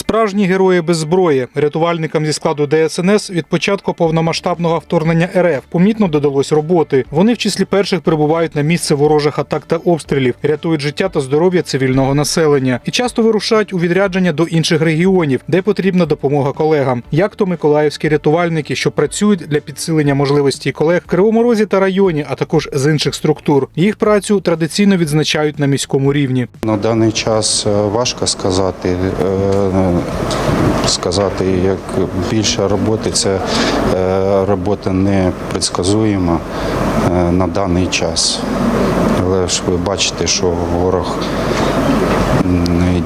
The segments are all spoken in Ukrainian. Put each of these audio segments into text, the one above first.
Справжні герої без зброї рятувальникам зі складу ДСНС від початку повномасштабного вторгнення РФ помітно додалось роботи. Вони в числі перших прибувають на місце ворожих атак та обстрілів, рятують життя та здоров'я цивільного населення і часто вирушають у відрядження до інших регіонів, де потрібна допомога колегам, як то миколаївські рятувальники, що працюють для підсилення можливості колег в Кривому Розі та районі, а також з інших структур. Їх працю традиційно відзначають на міському рівні. На даний час е, важко сказати, е, сказати, як більше роботи, це е, робота непредсказуєма е, на даний час. Але ж ви бачите, що ворог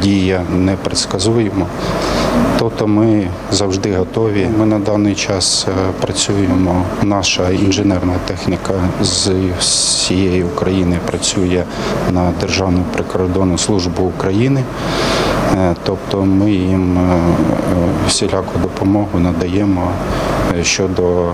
діє непредсказуємо. Тобто ми завжди готові. Ми на даний час е, працюємо. Наша інженерна техніка з всієї України працює на Державну прикордонну службу України. Е, Тобто ми їм е, всіляку допомогу надаємо щодо,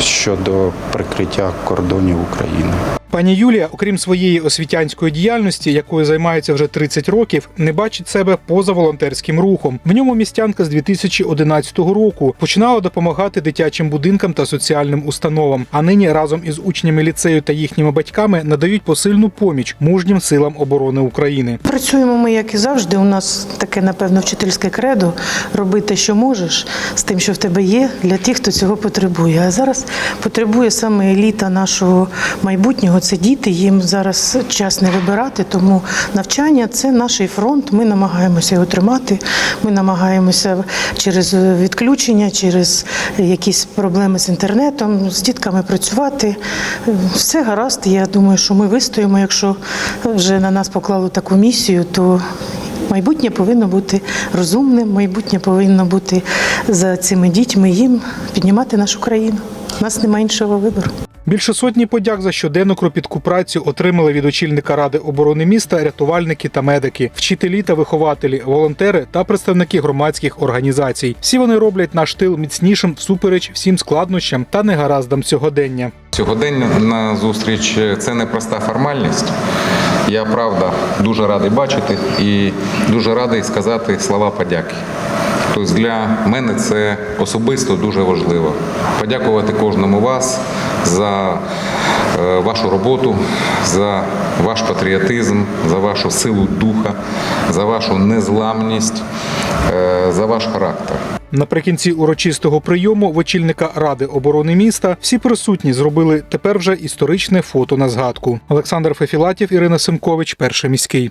щодо прикриття кордонів України. Пані Юлія, окрім своєї освітянської діяльності, якою займається вже 30 років, не бачить себе поза волонтерським рухом. В ньому містянка з 2011 року починала допомагати дитячим будинкам та соціальним установам. А нині разом із учнями ліцею та їхніми батьками надають посильну поміч мужнім силам оборони України. Працюємо ми, як і завжди. У нас таке, напевно, вчительське кредо робити, що можеш, з тим, що в тебе є, для тих, хто цього потребує. А зараз потребує саме еліта нашого майбутнього. Це діти. Їм зараз час не вибирати, тому навчання це наш фронт. Ми намагаємося його тримати. Ми намагаємося через відключення, через якісь проблеми з інтернетом, з дітками працювати. Все гаразд. Я думаю, що ми вистоїмо. Якщо вже на нас поклали таку місію, то майбутнє повинно бути розумним, майбутнє повинно бути за цими дітьми їм піднімати нашу країну. У нас немає іншого вибору. Більше сотні подяк за щоденну кропітку працю отримали від очільника ради оборони міста рятувальники та медики, вчителі та вихователі, волонтери та представники громадських організацій. Всі вони роблять наш тил міцнішим всупереч всім складнощам та негараздам сьогодення. Сьогодення на зустріч це не проста формальність. Я правда дуже радий бачити і дуже радий сказати слова подяки. Тобто для мене це особисто дуже важливо. Подякувати кожному вас за е, вашу роботу, за ваш патріотизм, за вашу силу духа, за вашу незламність, е, за ваш характер. Наприкінці урочистого прийому в очільника ради оборони міста всі присутні зробили тепер вже історичне фото на згадку. Олександр Фефілатів, Ірина Симкович, перший міський.